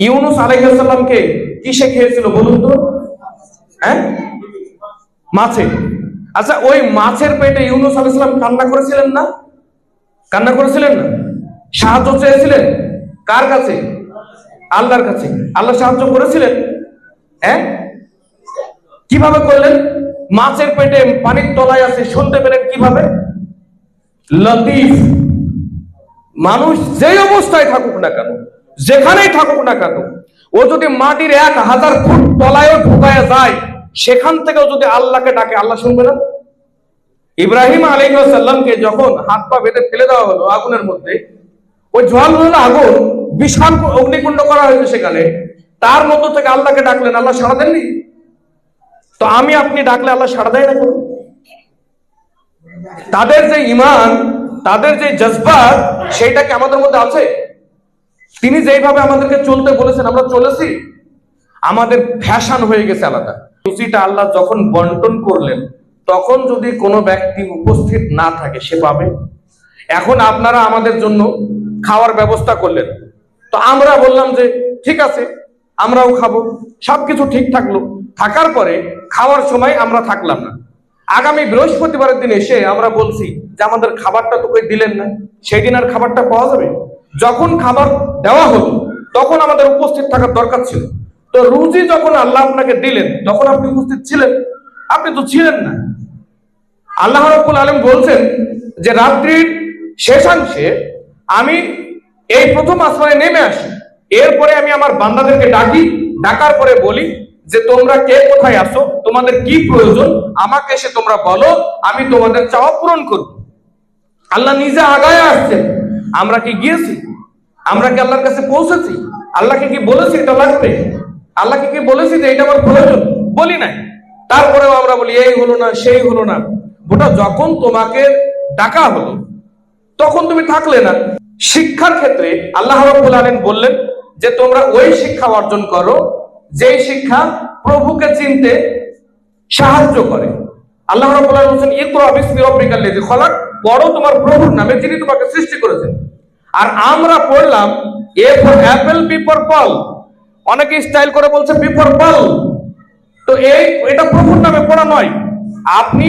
ইউনুস আলাইসাল্লামকে কিসে খেয়েছিল বলুন তো? হ্যাঁ? মাছে। আচ্ছা ওই মাছের পেটে ইউনুস আলাইসাল্লাম কান্না করেছিলেন না? কান্না করেছিলেন না? সাহায্য চেয়েছিলেন? কার কাছে? আল্লাহর কাছে। আল্লাহ সাহায্য করেছিলেন? হ্যাঁ? কীভাবে করলেন? মাছের পেটে পানির তলায় আছে, শুনতে পেলেন কীভাবে? লতিফ। মানুষ যেই অবস্থায় থাকুক না কেন যেখানেই থাকুক না কেন, ও যদি মাটির এক হাজার ফুট তলায়ও ঢুকায় যায়, সেখান থেকেও যদি আল্লাহকে ডাকে, আল্লাহ শুনবে না? ইব্রাহিম আলাইসাল্লামকে যখন হাত পা বেঁধে ফেলে দেওয়া হলো আগুনের মধ্যে, ওই জল হলো আগুন বিশাল অগ্নিকুণ্ড করা হয়েছে সেখানে। তার মধ্য থেকে আল্লাহকে ডাকলেন, আল্লাহ সাড়া দেননি? তো আমি আপনি ডাকলে আল্লাহ সাড়া দেয় না তাদের যে ইমান, তাদের যে জজবাত, সেটা কি আমাদের মধ্যে আছে? তিনি যেইভাবে আমাদেরকে চলতে বলেছেন, আমরা চলেছি। আমাদের ফ্যাশন হয়ে গেছে আলাদা। রুচিটা আল্লাহ যখন বন্টন করলেন, তখন যদি কোনো ব্যক্তি উপস্থিত না থাকে, সে পাবে। এখন আপনারা আমাদের জন্য খাওয়ার ব্যবস্থা করলেন। তো আমরা বললাম যে, ঠিক আছে, আমরাও খাব। সবকিছু ঠিক থাকল। থাকার পরে খাওয়ার সময় আমরা থাকলাম না। আগামী বৃহস্পতিবারের দিন এসে আমরা বলছি যে, আমাদের খাবারটা তো কই দিলেন না? সেই দিন আর খাবারটা পাওয়া যাবে? যখন খাবার দেওয়া হলো, তখন আমাদের উপস্থিত থাকার দরকার ছিল। তো রুজি যখন আল্লাহ আপনাকে দিলেন, তখন আপনি উপস্থিত ছিলেন। আপনি তো ছিলেন না। আল্লাহ রব্বুল আলম বলছেন যে, রাত্রির শেষাংশে আমি এই প্রথম আসমানে নেমে আসি। এরপরে আমি আমার বান্দাদেরকে ডাকি, ডাকার পরে বলি যে, তোমরা কে কোথায় আসো তোমাদের কি প্রয়োজন? আমাকে এসে তোমরা বলো, আমি তোমাদের চাওয়া পূরণ করব। আল্লাহ নিজে আগায় আসছেন। আমরা কি গিয়েছি? আমরা কি আল্লাহর কাছে পৌঁছেছি? আল্লাহকে কি বলেছি এটা লাগবে? আল্লাহকে কি বলেছি যে এটা আমার প্রয়োজন? বলি নাই। তারপরেও আমরা বলি, এই হলো না, সেই হলো না। ওটা যখন তোমাকে ডাকা হলো, তখন তুমি থাকলে না। শিক্ষার ক্ষেত্রে আল্লাহ রাব্বুল আলামিন বললেন যে, তোমরা ওই শিক্ষা অর্জন করো, যেই শিক্ষা প্রভুকে চিনতে সাহায্য করে। আল্লাহ রাব্বুল আলামিন বলেন ইকরা বিসমি রাব্বিকাল লাযী খলাক। পড়ো তোমার প্রভুর নামে যিনি তোমাকে সৃষ্টি করেছেন। আর আমরা পড়লাম A for apple B for ball অনেকে স্টাইল করে বলছে বি ফর পল তো এই, এটা প্রভুর নামে পড়া নয়। আপনি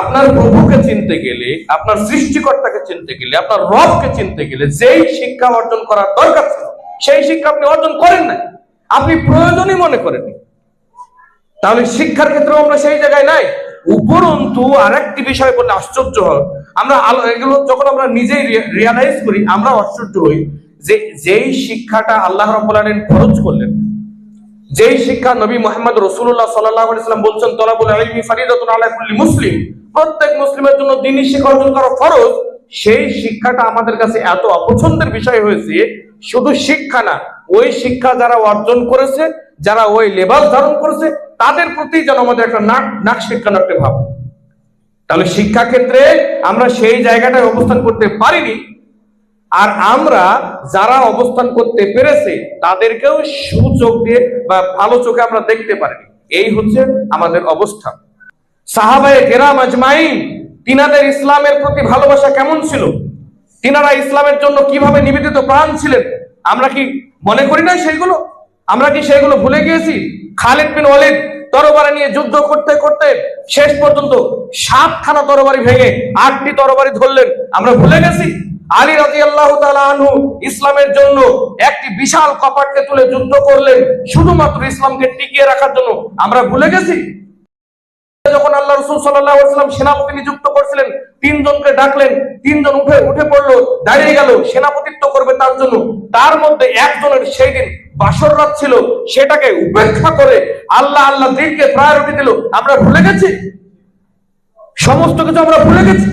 আপনার প্রভুকে চিনতে গেলে, আপনার সৃষ্টিকর্তাকে চিনতে গেলে, আপনার রবকে চিনতে গেলে যেই শিক্ষা অর্জন করার দরকার ছিল, সেই শিক্ষা আপনি অর্জন করেন না আপনি প্রয়োজনই মনে করেন তাহলে শিক্ষার ক্ষেত্রেও আমরা সেই জায়গায় নাই। উপরন্তু আরেকটি বিষয় বললে আশ্চর্য হয়। আমরা এগুলো যখন আমরা নিজেই রিয়ালাইজ করি, আমরা আশ্চর্য হই যে যেই শিক্ষাটা আল্লাহ রাব্বুল খরচ করলেন, যেই শিক্ষা নবী মোহাম্মদ রসুল্লাহ সাল্লাহ ইসলাম বলছেন মুসলিম প্রত্যেক মুসলিমের জন্য দিনই শিক্ষা অর্জন করা ফরজ। সেই শিক্ষাটা আমাদের কাছে এত অপছন্দের বিষয় হয়েছে, শুধু শিক্ষা না, ওই শিক্ষা যারা অর্জন করেছে, যারা ওই লেবাস ধারণ করেছে তাদের প্রতি যেন আমাদের একটা নাক নাক শিক্ষানো একটা ভাব। তাহলে শিক্ষা ক্ষেত্রে আমরা সেই জায়গাটায় অবস্থান করতে পারিনি। আর আমরা যারা অবস্থান করতে পেরেছে, তাদেরকেও সুযোগ দিয়ে বা ভালো চোখে আমরা দেখতে পারিনি। এই হচ্ছে আমাদের অবস্থা। সাহাবায়ে কেরাম আজমাইন, তিনাদের ইসলামের প্রতি ভালোবাসা কেমন ছিল? তিনারা ইসলামের জন্য কীভাবে নিবেদিত প্রাণ ছিলেন? আমরা কি মনে করি না সেইগুলো? আমরা কি সেগুলো ভুলে গিয়েছি? খালিদ বিন ওয়ালিদ তরবারি নিয়ে যুদ্ধ করতে করতে শেষ পর্যন্ত সাতখানা তরবারি ভেঙে আটটি তরবারি ধরলেন। আমরা ভুলে গেছি। আলী রাজি আল্লাহ আনহু ইসলামের জন্য একটি বিশাল কপাটকে তুলে যুদ্ধ করলেন, শুধুমাত্র ইসলামকে টিকিয়ে রাখার জন্য। আমরা ভুলে গেছি। যখন আল্লাহ রসুল সাল্লাম সেনাপতি নিযুক্ত করছিলেন, তিনজনকে ডাকলেন, তিনজন উঠে উঠে পড়ল, দাঁড়িয়ে গেল, সেনাপতিত্ব করবে তার জন্য। তার মধ্যে একজনের সেই দিন বাসর রাত ছিল, সেটাকে উপেক্ষা করে আল্লাহ আল্লাহ দিনকে প্রায়োরিটি দিল, আমরা ভুলে গেছি? সমস্ত কিছু আমরা ভুলে গেছি?